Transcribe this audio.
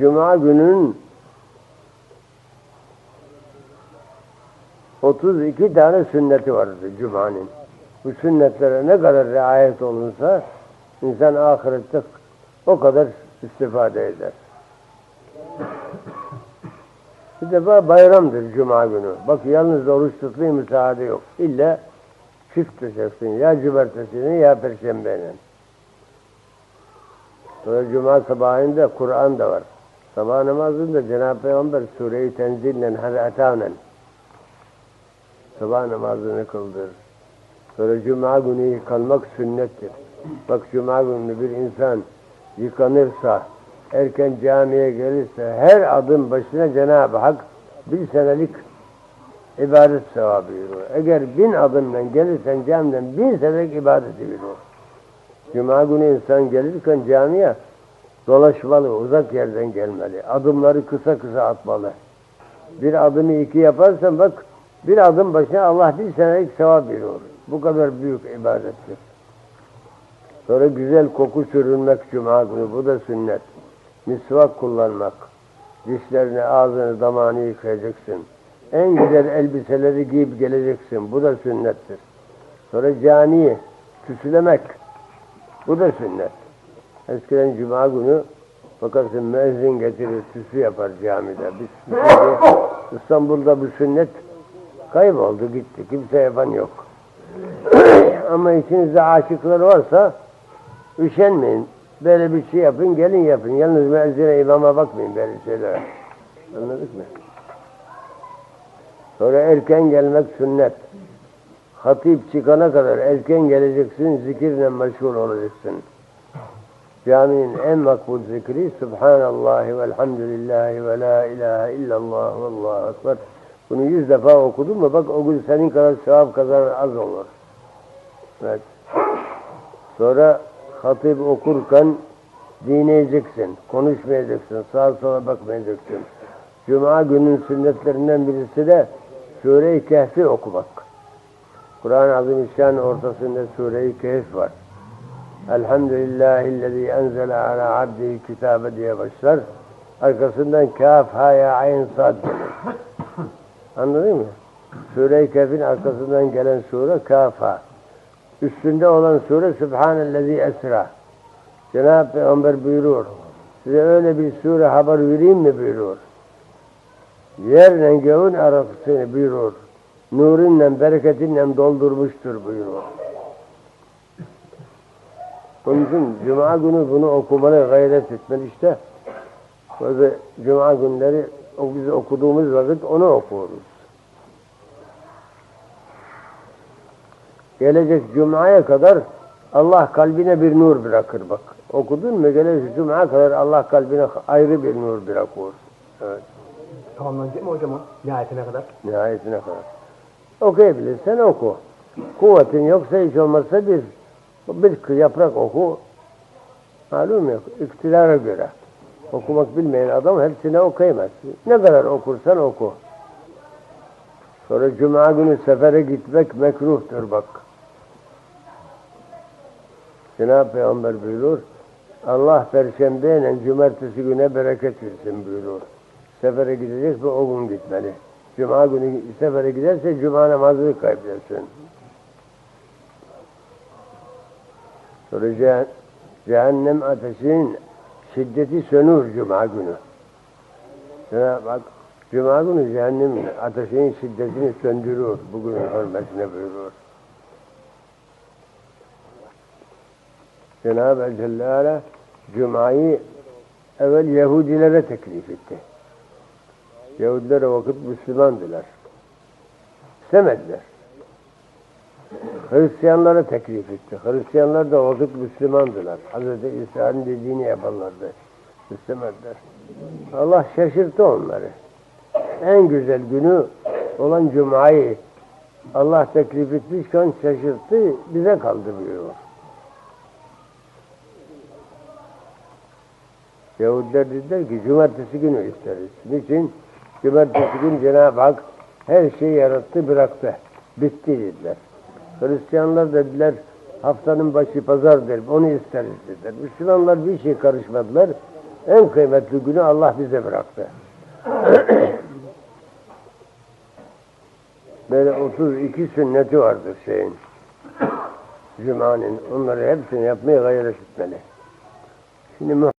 Cuma günün 32 tane sünneti vardı Cuma'nın. Bu sünnetlere ne kadar riayet olunsa insan ahirette o kadar istifade eder. Bir defa bayramdır Cuma günü. Bak yalnız oruç tutmaya müsaade yok. İlla çift tutacaksın. Ya cumartesini ya perşembenin. Sonra Cuma sabahında Kur'an da var. Sabah namazında Cenab-ı Peygamber Sure-i Tenzil'le haratavnen sabah namazını kıldır. Sonra Cuma günü yıkanmak sünnettir. Bak Cuma günü bir insan yıkanırsa, erken camiye gelirse her adım başına Cenab-ı Hak bir senelik ibadet sevabı veriyor. Eğer bin adımla gelirsen camiden bin senelik ibadet veriyor. Cuma günü insan gelirken camiye dolaşmalı, uzak yerden gelmeli. Adımları kısa kısa atmalı. Bir adımı iki yaparsan bak bir adım başına Allah bir senelik sevap veriyor. Bu kadar büyük ibadettir. Sonra güzel koku sürünmek cuma günü. Bu da sünnet. Misvak kullanmak. Dişlerini, ağzını, damağını yıkayacaksın. En güzel elbiseleri giyip geleceksin. Bu da sünnettir. Sonra caniyi tüsülemek. Bu da sünnet. Eskiden cuma günü bakarsın müezzin getirir, tüsü yapar camide. Biz İstanbul'da bu sünnet kayboldu gitti. Kimse yapan yok. Ama içinizde aşıklar varsa üşenmeyin. Böyle bir şey yapın, gelin yapın. Yalnız müezzine imama bakmayın böyle şeylere. Anladık mı? Sonra erken gelmek sünnet. Hatip çıkana kadar erken geleceksin, zikirle meşgul olacaksın. Caminin en makbul zikri Subhanallah ve elhamdülillahi ve la ilahe illallah ve allahu ekber. Bunu yüz defa okudun mu bak o gün senin kadar sevap kazanan az olur. Evet. Sonra hatip okurken dinleyeceksin, konuşmayacaksın, sağa sola bakmayacaksın. Cuma günün sünnetlerinden birisi de Sure-i Kehf'i okumak. Kur'an-ı Azimüşşan ortasında Sure-i Kehf var. Elhamdülillahillezî enzele ala abdihi kitabe diye başlar. Arkasından kaf, ha, ya, ayn, sad gelir. Anladın mı? Sure-i Kehf'in arkasından gelen sure kaf, ha. Üstünde olan sure Sübhanellezî esra. Cenab-ı Peygamber buyuruyor. Size öyle bir sure haber vereyim mi buyuruyor. Yerle göğün arasını buyuruyor. Nurinle, bereketinle doldurmuştur buyuruyor. Onun için Cuma günü bunu okumalı gayret etmeli işte. Böyle Cuma günleri o biz okuduğumuz vakit onu okuyoruz. Gelecek Cuma'ya kadar Allah kalbine bir nur bırakır bak. Okudun mu gelecek Cuma'ya kadar Allah kalbine ayrı bir nur bırakıyor. Evet. Tamamlanacak mı hocam o? Nihayetine kadar. Nihayetine kadar. Okuyabilirsen oku. Kuvvetin yoksa hiç olmazsa bir bir yaprak oku. Malum yok. İktidara göre. Okumak bilmeyen adam hepsini okuyamaz. Ne kadar okursan oku. Sonra cuma günü sefere gitmek mekruhtur bak. Cenab-ı Peygamber buyurur. Allah perşembeyle cumartesi güne bereket versin buyurur. Sefere gidecek ve o gün gitmeli. Cuma günü sefere giderse cuma namazını kaybedersin. Sonra ceh- cehennem ateşinin şiddeti sönür cuma günü. Cenab-ı Hak cuma günü cehennem ateşinin şiddetini söndürür. Bugün hürmetine buyurur. Cenab-ı Celle Cuma'yı evvel Yahudilere teklif etti. Yahudiler o vakit Müslümandılar. İstemediler. Hristiyanlara teklif etti. Hristiyanlar da o vakit Müslümandılar. Hazreti İsa'nın dediğini yaparlardı. İstemediler. Allah şaşırttı onları. En güzel günü olan Cuma'yı Allah teklif etmişken şaşırttı, bize kaldı buyuruyor. Yahudiler dediler ki cumartesi günü isteriz. Niçin? Cumartesi gün Cenab-ı Hak her şeyi yarattı bıraktı. Bitti dediler. Hristiyanlar dediler haftanın başı pazar derim onu isteriz dediler. Müslümanlar bir şey karışmadılar. En kıymetli günü Allah bize bıraktı. Böyle 32 sünneti vardır şeyin. Cuma'nın. Onları hepsini yapmaya gayret etmeli. Şimdi